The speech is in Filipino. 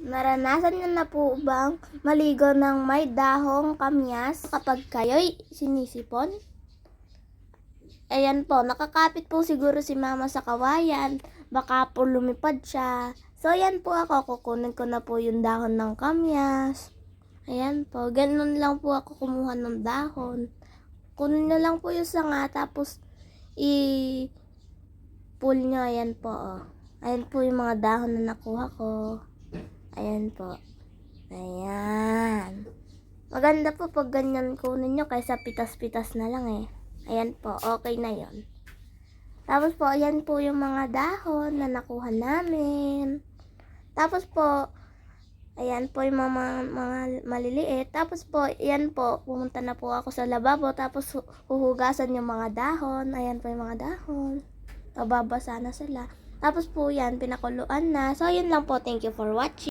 Naranasan niyo na po bang maligo ng may dahong kamyas kapag kayo'y sinisipon? Ayan po, nakakapit po siguro si mama sa kawayan. Baka po lumipad siya. So, ayan po ako. Kukunin ko na po yung dahon ng kamyas. Ayan po. Ganun lang po ako kumuha ng dahon. Kunin nyo lang po yung sanga. Tapos, i- pull nyo. Ayan po. Oh. Ayan po yung mga dahon na nakuha ko. Ayan po. Ayan. Maganda po pag ganyan kunin nyo kaysa pitas-pitas na lang eh. Ayan po, okay na yon. Tapos po, ayan po yung mga dahon na nakuha namin. Tapos po, ayan po yung mga, mga maliliit. Tapos po, ayan po, pumunta na po ako sa lababo. Tapos hu- huhugasan yung mga dahon. Ayan po yung mga dahon. Mababasa na sila. Tapos po yan, pinakuluan na. So, yun lang po. Thank you for watching.